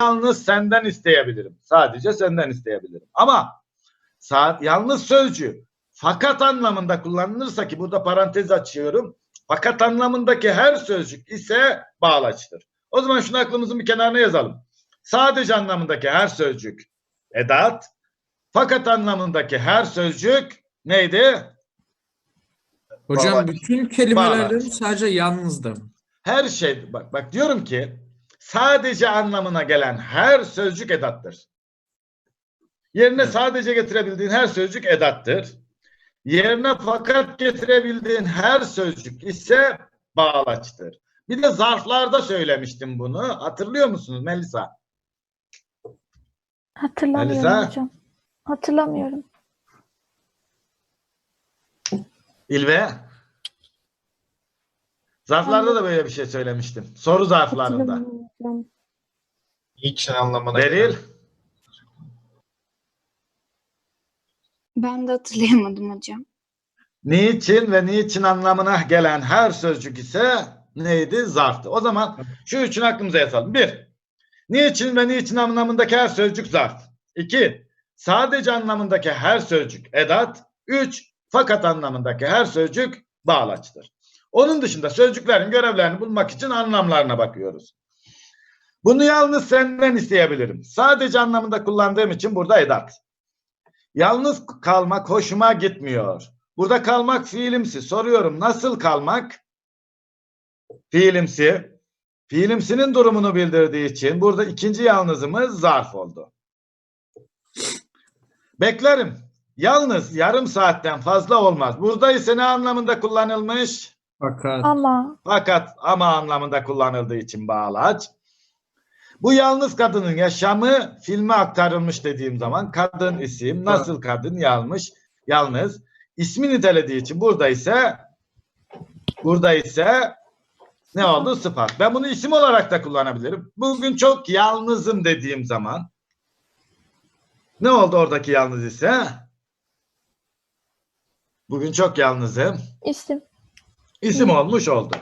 yalnız senden isteyebilirim. Sadece senden isteyebilirim. Ama saat yalnız sözcüğü fakat anlamında kullanılırsa ki burada parantez açıyorum. Fakat anlamındaki her sözcük ise bağlaçtır. O zaman şunu aklımızın bir kenarına yazalım. Sadece anlamındaki her sözcük edat. Fakat anlamındaki her sözcük neydi? Hocam Bağlaç. bütün Bağlaç. mi sadece yalnızda mı? Her şey bak bak diyorum ki sadece anlamına gelen her sözcük edattır. Yerine Evet. sadece getirebildiğin her sözcük edattır. Yerine fakat getirebildiğin her sözcük ise bağlaçtır. Bir de zarflarda söylemiştim bunu. Hatırlıyor musunuz Melisa? Hatırlamıyorum Melisa? hocam. Hatırlamıyorum. İlve? Zarflarda da böyle bir şey söylemiştim. Soru zarflarında. Hocam. Niçin anlamına Beril? gelen- Ben de hatırlayamadım hocam. Niçin ve niçin anlamına gelen her sözcük ise neydi? Zarftı. O zaman şu üçün aklımıza yatalım. Bir, niçin ve niçin anlamındaki her sözcük zarf. İki, sadece anlamındaki her sözcük edat. Üç, fakat anlamındaki her sözcük bağlaçtır. Onun dışında sözcüklerin görevlerini bulmak için anlamlarına bakıyoruz. Bunu yalnız senden isteyebilirim. Sadece anlamında kullandığım için burada edat. Yalnız kalmak hoşuma gitmiyor. Burada kalmak fiilimsi. Soruyorum nasıl kalmak? Fiilimsi. Fiilimsinin durumunu bildirdiği için burada ikinci yalnızımız zarf oldu. Beklerim. Yalnız yarım saatten fazla olmaz. Burada ise ne anlamında kullanılmış? Fakat Ama Fakat ama anlamında kullanıldığı için bağlaç. Bu yalnız kadının yaşamı filme aktarılmış dediğim zaman kadın isim, nasıl kadın yalmış, yalnız. ismi nitelediği için burada ise burada ise ne oldu? Sıfat. Ben bunu isim olarak da kullanabilirim. Bugün çok yalnızım dediğim zaman ne oldu oradaki yalnız ise? Bugün çok yalnızım. isim. İsim olmuş oldu.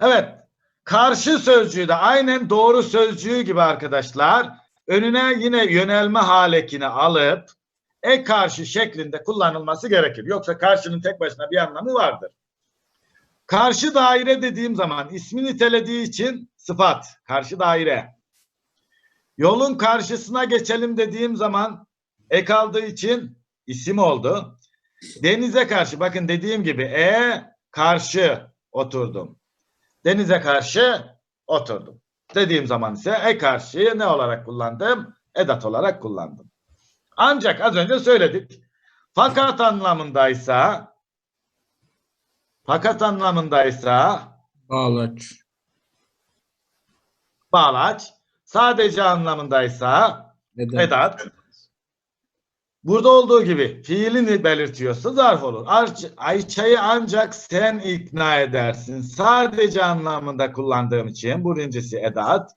Evet. Karşı sözcüğü de aynen doğru sözcüğü gibi arkadaşlar. Önüne yine yönelme halekini alıp e karşı şeklinde kullanılması gerekir. Yoksa karşının tek başına bir anlamı vardır. Karşı daire dediğim zaman ismi nitelediği için sıfat. Karşı daire. Yolun karşısına geçelim dediğim zaman ek aldığı için isim oldu. Denize karşı bakın dediğim gibi e karşı oturdum. Denize karşı oturdum. Dediğim zaman ise e karşıyı ne olarak kullandım? Edat olarak kullandım. Ancak az önce söyledik. Fakat anlamındaysa fakat anlamındaysa bağlaç. bağlaç sadece anlamındaysa Neden? edat Burada olduğu gibi fiilini belirtiyorsa zarf olur. Ayça'yı ancak sen ikna edersin. Sadece anlamında kullandığım için birincisi edat.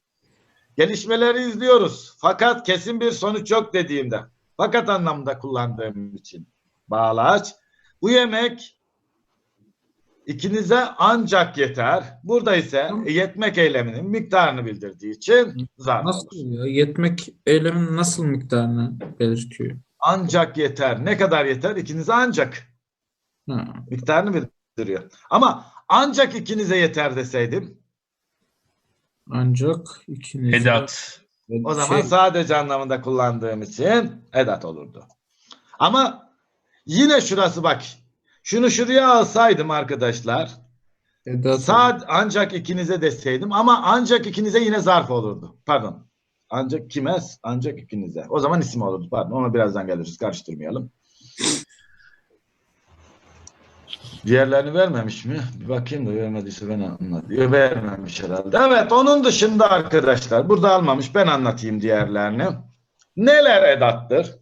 Gelişmeleri izliyoruz. Fakat kesin bir sonuç yok dediğimde. Fakat anlamında kullandığım için bağlaç. Bu yemek ikinize ancak yeter. Burada ise yetmek eyleminin miktarını bildirdiği için zarf olur. Nasıl ya? Yetmek eyleminin nasıl miktarını belirtiyor? Ancak yeter. Ne kadar yeter? İkinize ancak. Ha. miktarını bildiriyor. Ama ancak ikinize yeter deseydim Ancak ikiniz. Edat. o zaman Şey, sadece anlamında kullandığım için edat olurdu. Ama yine şurası bak. Şunu şuraya alsaydım arkadaşlar. edat. Sad ancak ikinize deseydim ama ancak ikinize yine zarf olurdu. Pardon. Ancak kime? Ancak ikinize. O zaman isim olurdu. Pardon. Ona birazdan geliriz. Karıştırmayalım. Diğerlerini vermemiş mi? Bir bakayım da vermediyse ben anlatayım. Vermemiş herhalde. Evet onun dışında arkadaşlar burada almamış ben anlatayım diğerlerini. Neler edattır?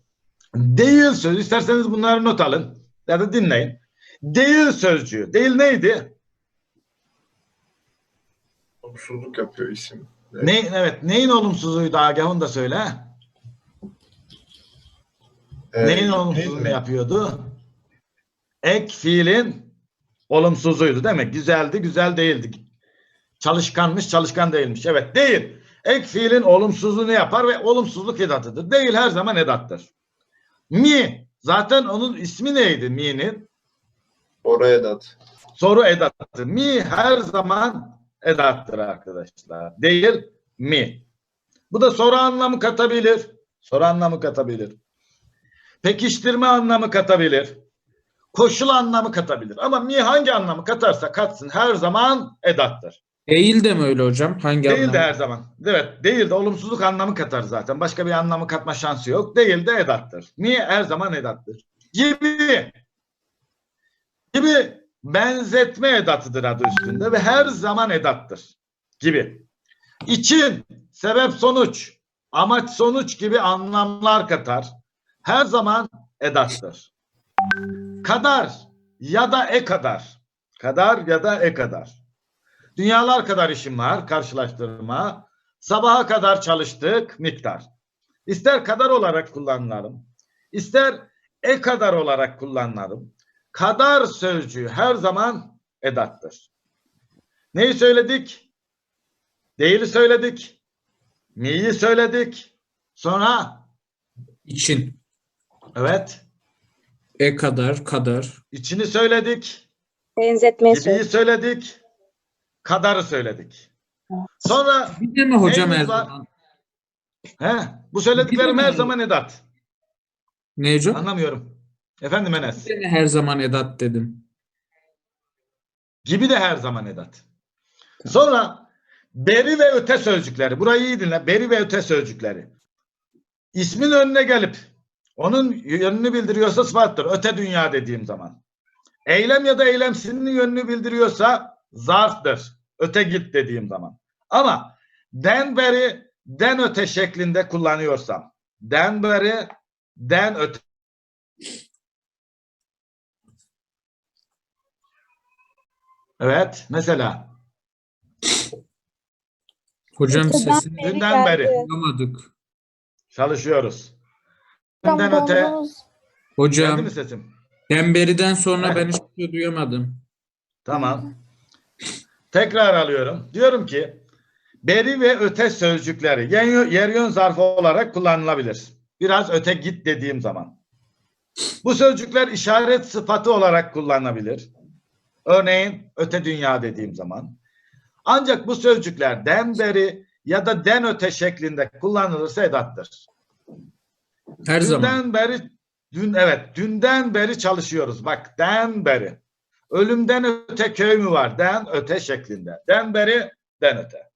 Değil sözü. İsterseniz bunları not alın. Ya da dinleyin. Değil sözcüğü. Değil neydi? Olumsuzluk yapıyor isim. Ne, evet. Neyin olumsuzluğuydu Agah onu da söyle. Ee, Neyin olumsuzluğunu yapıyordu? Ek fiilin olumsuzluğuydu değil mi? Güzeldi, güzel değildi. Çalışkanmış, çalışkan değilmiş. Evet, değil. Ek fiilin olumsuzluğunu yapar ve olumsuzluk edatıdır. Değil her zaman edattır. Mi zaten onun ismi neydi mi'nin? Oraya dat. Soru edatı. Mi her zaman edattır arkadaşlar. Değil mi. Bu da soru anlamı katabilir. Soru anlamı katabilir. Pekiştirme anlamı katabilir. Koşul anlamı katabilir. Ama mi hangi anlamı katarsa katsın her zaman edattır. Değil de mi öyle hocam? Hangi Değil de anlamda? her zaman. Evet değil de olumsuzluk anlamı katar zaten. Başka bir anlamı katma şansı yok. Değil de edattır. Mi her zaman edattır. Gibi. Gibi benzetme edatıdır adı üstünde ve her zaman edattır. Gibi. İçin, sebep sonuç, amaç sonuç gibi anlamlar katar. Her zaman edattır. Kadar ya da e kadar. Kadar ya da e kadar. Dünyalar kadar işim var karşılaştırma. Sabaha kadar çalıştık miktar. İster kadar olarak kullanılırım. ister e kadar olarak kullanılırım. Kadar sözcüğü her zaman edattır. Neyi söyledik? Değili söyledik. Mi'yi söyledik. Sonra İçin. evet E kadar, kadar. içini söyledik. Benzetmeyi Gibiyi söyle. söyledik. Kadarı söyledik. Sonra Bir de mi hocam her zaman? he, bu söylediklerim her zaman edat. Ne hocam? Anlamıyorum. Efendim Enes. Mi her zaman edat dedim. Gibi de her zaman edat. Sonra beri ve öte sözcükleri. Burayı iyi dinle. Beri ve öte sözcükleri. İsmin önüne gelip onun yönünü bildiriyorsa sıfattır. Öte dünya dediğim zaman. Eylem ya da eylemsinin yönünü bildiriyorsa zarftır. Öte git dediğim zaman. Ama den beri den öte şeklinde kullanıyorsam den beri den öte Evet mesela Hocam Öteden sesini beri dünden beri geldi. duyamadık. çalışıyoruz. Dünden öte dondunuz. geldi Hocam mi sesim? Denberi'den sonra ben hiçbir şey duyamadım. Tamam. Tekrar alıyorum. Diyorum ki beri ve öte sözcükleri yen yö- yer yön zarfı olarak kullanılabilir. Biraz öte git dediğim zaman. Bu sözcükler işaret sıfatı olarak kullanılabilir. Örneğin öte dünya dediğim zaman. Ancak bu sözcükler den beri ya da den öte şeklinde kullanılırsa edattır. Her zaman. Dünden beri dün evet dünden beri çalışıyoruz. Bak den beri. Ölümden öte köy mü var? Den öte şeklinde. Den beri den öte.